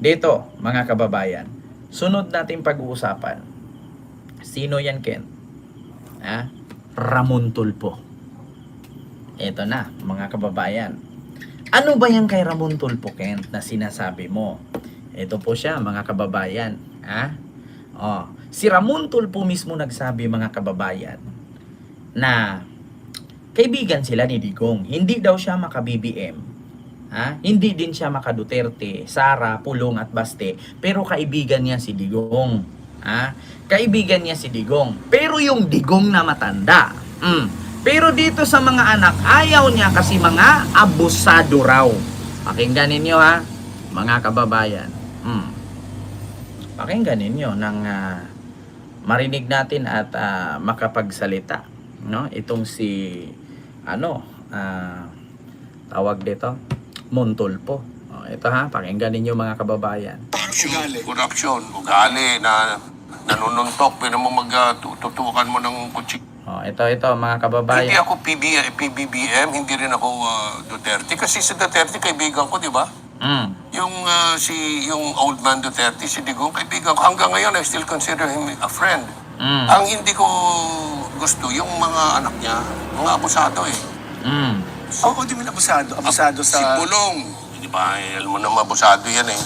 Dito, mga kababayan, sunod natin pag-uusapan. Sino yan, Ken? Ha? Ramon Tulpo. Ito na, mga kababayan. Ano ba yan kay Ramon Tulpo, Ken, na sinasabi mo? Ito po siya, mga kababayan. Ha? Oh, si Ramon Tulpo mismo nagsabi, mga kababayan, na kaibigan sila ni Digong. Hindi daw siya maka-BBM. Ha? Hindi din siya maka Duterte, Sara, Pulong at Baste, pero kaibigan niya si Digong. Ha? Kaibigan niya si Digong. Pero yung Digong na matanda. Mm. Pero dito sa mga anak, ayaw niya kasi mga abusado raw. Pakinggan ninyo ha, mga kababayan. Mm. Pakinggan ninyo nang ah, marinig natin at ah, makapagsalita. No? Itong si, ano, ah, tawag dito, Montulpo. Oh, ito ha, pakinggan ninyo mga kababayan. Corruption, corruption, ugali na nanununtok, pero mo magtutukan mo ng kutsi. Oh, ito, ito mga Hindi kababayan. ako PB, PBBM, hindi rin ako ah, Duterte. Kasi si Duterte, kaibigan ko, di ba? Mm. Yung ah, si yung old man Duterte, si Digong, kaibigan ko. Hanggang ngayon, I still consider him a friend. Mm. Ang hindi ko gusto, yung mga anak niya, mga abusado eh. Mm. Oo, di man abusado. Abusado Si sa Pulong, di ba? Eh, alam mo naman, abusado yan eh.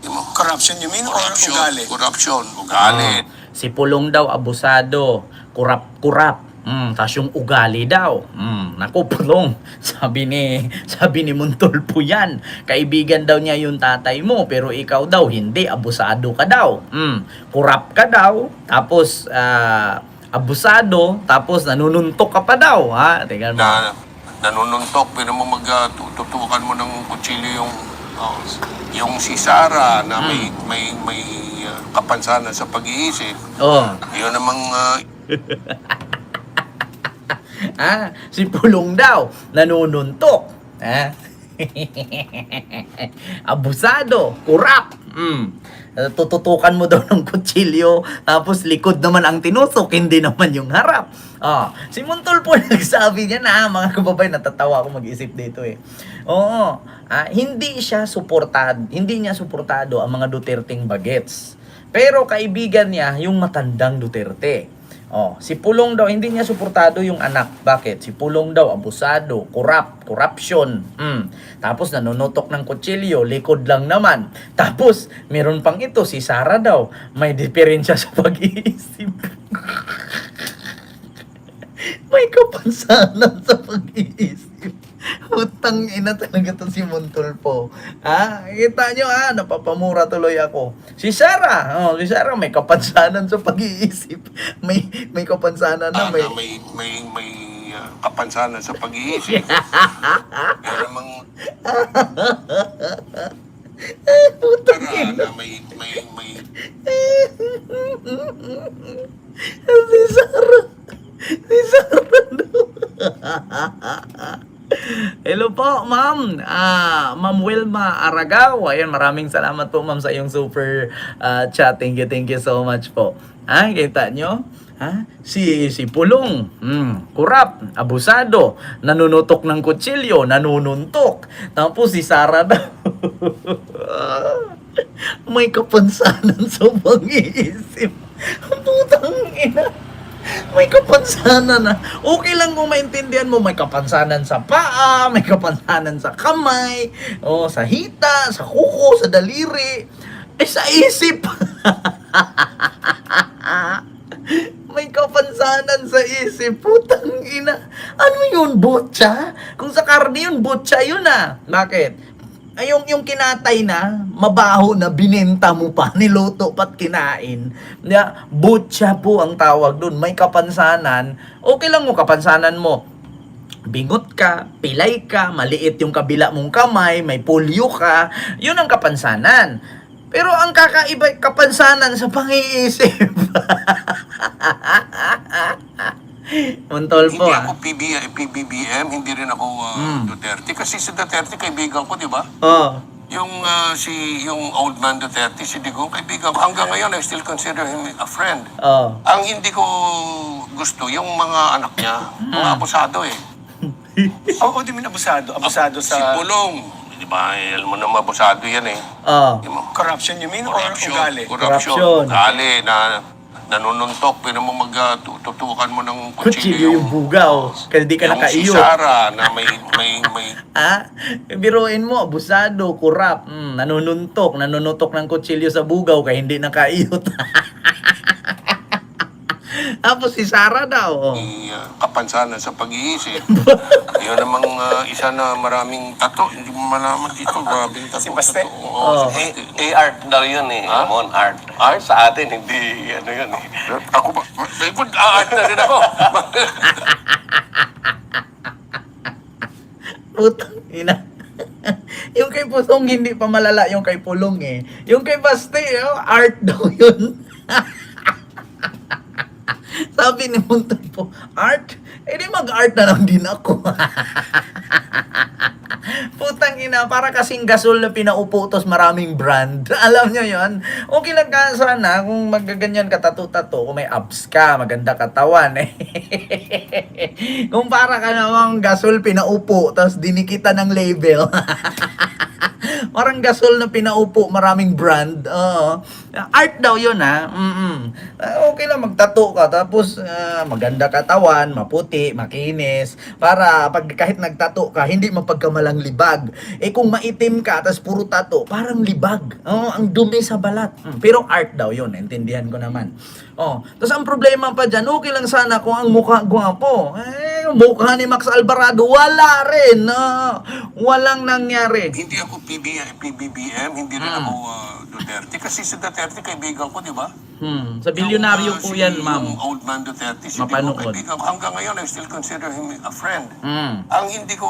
Di mo, corruption you mean or corruption, ugali? corruption, ugali. Si Pulong daw abusado, kurap-kurap. Mm, tas yung ugali daw. Mm, naku, Pulong. Sabi ni sabi ni Montulpo yan. Kaibigan daw niya yung tatay mo, pero ikaw daw hindi, abusado ka daw. Mm, kurap ka daw, tapos ah, abusado, tapos nanununtok ka pa daw, ha? Tingnan mo. na nanununtok pero mo magtutukan mo ng kutsilyo yung oh, yung si Sarah na may may may uh, kapansanan sa pag-iisip. Oh. Yun namang uh, Ah, si Pulong daw, nanununtok. Ha? Abusado, kurap. Mm. Tututukan mo daw ng kutsilyo, tapos likod naman ang tinusok, hindi naman yung harap. Ah, si Montol po nagsabi niya na, mga kababayan, natatawa ako mag-isip dito eh. Oo, ah, hindi siya suportado, hindi niya suportado ang mga Duterteng bagets. Pero kaibigan niya yung matandang Duterte. Oh, si Pulong daw hindi niya suportado yung anak. Bakit? Si Pulong daw abusado, corrupt, corruption. Mm. Tapos nanonotok ng kutsilyo, likod lang naman. Tapos meron pang ito si Sara daw, may diferensya sa pag-iisip. may kapansanan sa pag-iisip. Utang ina talaga to si Montulpo. Ha? Kita nyo ha, napapamura tuloy ako. Si Sarah, oh, si Sarah may kapansanan sa pag-iisip. May may kapansanan na may na may may may uh, kapansanan sa pag-iisip. Yun namang Utang ina. na may may may si Sarah. Si Sarah po, ma'am. Ah, Ma'am Wilma Aragao. Ayan, maraming salamat po, ma'am, sa iyong super ah, chat. Thank you, thank you so much po. Ha, kita nyo? Ha? Si, si Pulong, hmm, kurap, abusado, nanunutok ng kutsilyo, nanununtok. Tapos si Sarah daw. May kapansanan sa pag-iisip. Putang ina. May kapansanan na. Okay lang kung maintindihan mo, may kapansanan sa paa, may kapansanan sa kamay, o sa hita, sa kuko, sa daliri. Eh, sa isip. may kapansanan sa isip. Putang ina. Ano yun, butya? Kung sa karne yun, butya yun ah. Bakit? Ay, yung, yung kinatay na, mabaho na, binenta mo pa, niluto pa't kinain. Yeah, butya po ang tawag dun. May kapansanan. Okay lang mo, kapansanan mo. Bingot ka, pilay ka, maliit yung kabila mong kamay, may polio ka. Yun ang kapansanan. Pero ang kakaiba, kapansanan sa pang-iisip. Montol po hindi ah. ako PB, PBBM, hindi rin ako uh, Mm. Duterte. Kasi si Duterte, kaibigan ko, di ba? Oh. Yung uh, si yung old man Duterte, si Digong, kaibigan ko. Hanggang ngayon, I still consider him a friend. Oh. Ang hindi ko gusto, yung mga anak niya, mga abusado eh. Oo, di man abusado. Abusado Si sa Pulong, di ba? Eh, alam mo na mabusado yan eh. Oh. Yung mga Corruption you mean or Corruption. ugali? Corruption. Corruption. Ugali na nanununtok. Pero mo magtutukan mo ng Kutsilyo kutsilyo yung bugaw. Kasi di ka yung si nakaiyo. Sarah na may, may, may Ha? Biruin mo, abusado, kurap, mm, nanununtok, nanunutok ng kutsilyo sa bugaw kaya hindi nakaiyot. Tapos si Sarah daw. Oh. uh, kapansanan sa pag-iisip. Yun uh, isa na maraming tato. Hindi mo malaman dito. Grabe yung tato. Si Baste? tato. Oo, Oh. si Baste. Eh, eh, art daw yun eh. Ha? Ramon, art. Art sa atin, hindi ano yun eh. Ako ba? May good art na rin ako. Putang ina. yung kay Pusong hindi pa malala yung kay Pulong eh. Yung kay Baste, oh, art daw yun. Sabi ni Muntan po, art? Eh di mag-art na lang din ako. Putang ina, para kasing gasol na pinaupo tos maraming brand. Alam nyo yon Okay lang ka sana kung magaganyan ka tato-tato, kung may abs ka, maganda katawan eh. kung para ka namang gasol pinaupo, tapos dinikita ng label. Parang gasol na pinaupo, maraming brand. Oo. Art daw yun ha. Mm-mm. Ah, okay lang magtato ka tapos ah, maganda katawan, maputi, makinis para pag kahit nagtato ka, hindi mapagkamalang libag. Eh kung maitim ka tapos puro tato, parang libag. Oo, ang dumi sa balat. Mm, Pero art daw yun, intindihan ko naman. Oh, tapos ang problema pa dyan, okay lang sana kung ang mukha gwapo. Eh, mukha ni Max Alvarado, wala rin. ah. walang nangyari. hindi ako PBM, PBBM, hindi rin ako uh, Duterte. Kasi si Duterte, kaibigan ko, di ba? Hmm, sa bilyonaryo Yung, uh, po si- yan, ma'am. Yung old man Duterte, si Mapanood. Mapanood. kaibigan ko. Hanggang ngayon, I still consider him a friend. Hmm. Ang hindi ko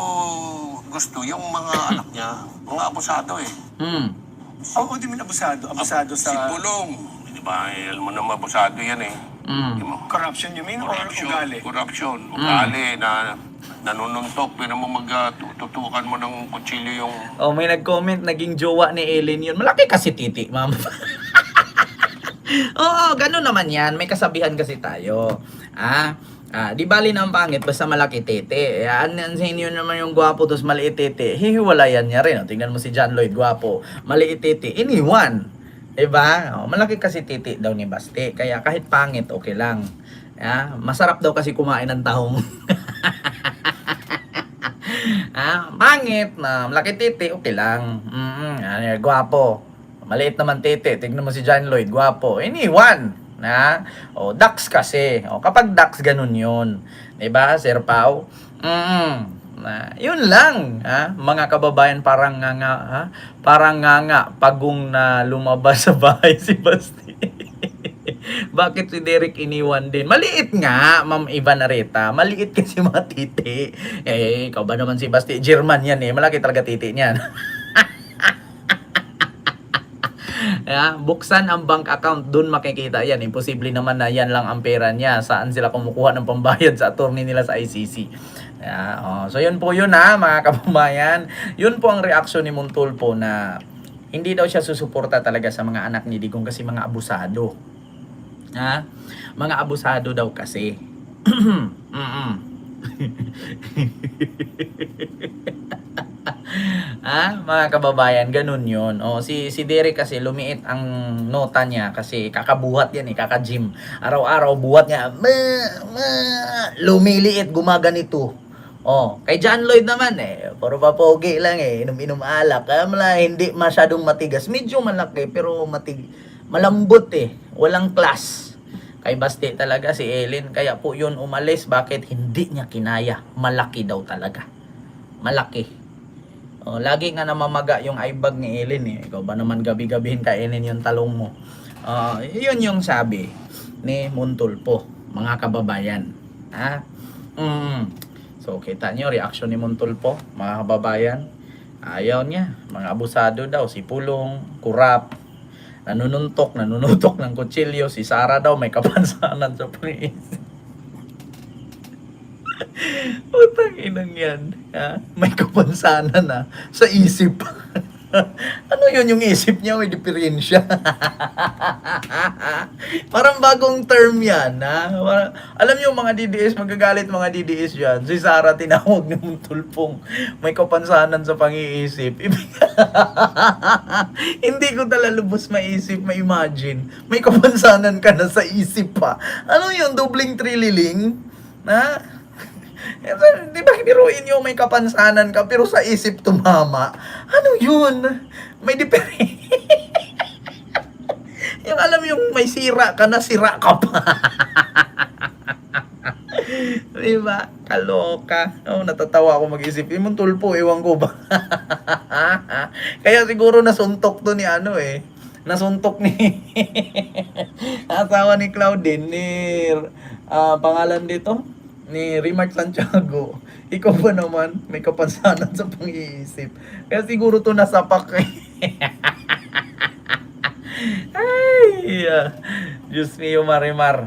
gusto, yung mga anak niya, mga abusado eh. Hmm. Oo, di min abusado. Abusado Si sa Pulong, di ba? Eh, alam mo na mabusado yan eh. Hmm. Yung corruption you mean or ugali? corruption, ugali na nanununtok, pero mo magtutukan mo ng kutsilyo yung Oh, may nag-comment, naging jowa ni Ellen yun. Malaki kasi titi, ma'am. Oo, ganun naman yan. May kasabihan kasi tayo. Ah, ah di bali na ang pangit, basta malaki titi. Eh, an an- sa inyo naman yung gwapo, tapos maliit titi. Hihiwalayan niya rin. Oh. Tingnan mo si John Lloyd, gwapo. Maliit titi. Iniwan. Diba? Oh, malaki kasi titi daw ni Baste. Kaya kahit pangit, okay lang. Ah, masarap daw kasi kumain ng taong. ah, pangit na malaki titi, okay lang. Mm, ano, gwapo. Maliit naman titi. Tignan mo si John Lloyd, gwapo. Iniwan. Na? O, ducks kasi. O, kapag ducks, ganun yun. 'Di ba Sir Pau? Mm na, yun lang, ha? Mga kababayan, parang nga nga, ha? Parang nga nga, pagong na lumabas sa bahay si Basti. Bakit si Derek iniwan din? Maliit nga, Ma'am Ivan Areta. Maliit kasi mga titi. Eh, ikaw ba naman si Basti? German yan eh. Malaki talaga titi niyan. Yeah, buksan ang bank account, doon makikita yan. Imposible naman na yan lang ang pera niya. Saan sila kumukuha ng pambayad sa attorney nila sa ICC. Yeah, oh. So yun po yun ha, mga kababayan. Yun po ang reaksyon ni Montulpo na hindi daw siya susuporta talaga sa mga anak ni Digong kasi mga abusado. Ha? Mga abusado daw kasi. Mm-mm. ah, mga kababayan, ganun yun. O, si, si Derek kasi lumiit ang nota niya kasi kakabuhat yan eh, kaka-gym. Araw-araw buhat niya, ma, ma, lumiliit, gumaganito. Oh, kay John Lloyd naman eh, puro papogi lang eh, inom-inom alak. Kaya mala, hindi masyadong matigas. Medyo malaki pero matig malambot eh, walang class. Kay Basti talaga si Ellen, kaya po yun umalis. Bakit hindi niya kinaya? Malaki daw talaga. Malaki. Oh, lagi nga namamaga yung eyebag ni Ellen eh. Ikaw ba naman gabi-gabihin kainin yung talong mo? Ah, yun yung sabi ni Montulpo, mga kababayan. Ha? Mm. So, kita nyo, reaction ni Montulpo, mga kababayan. Ayaw niya. Mga abusado daw. Si Pulong, Kurap, nanununtok, nanunutok ng kutsilyo. Si Sara daw may kapansanan sa pag-iisip. Putang inang yan. Ha? May kapansanan na sa isip. ano yun yung isip niya? May diferensya. Parang bagong term yan. Ha? Alam niyo mga DDS, magagalit mga DDS yan. Si Sarah tinawag ng tulpong. May kapansanan sa pang-iisip. Hindi ko tala lubos maisip, ma-imagine. May kapansanan ka na sa isip pa. Ano yun? Dobling trililing? Ha? Eh, Di ba biruin yung may kapansanan ka pero sa isip tumama? Ano yun? May diferensya. yung alam yung may sira ka na, sira ka pa. Di ba? Kaloka. Oh, natatawa ako mag-isip. Yung tulpo, ewan ko ba? Kaya siguro nasuntok to ni ano eh. Nasuntok ni asawa ni Claudine ni ah, pangalan dito ni Rimark Santiago. Ikaw ba naman may kapansanan sa pang-iisip? Kaya siguro to nasapak eh. Ay, ah, Diyos mio Marimar.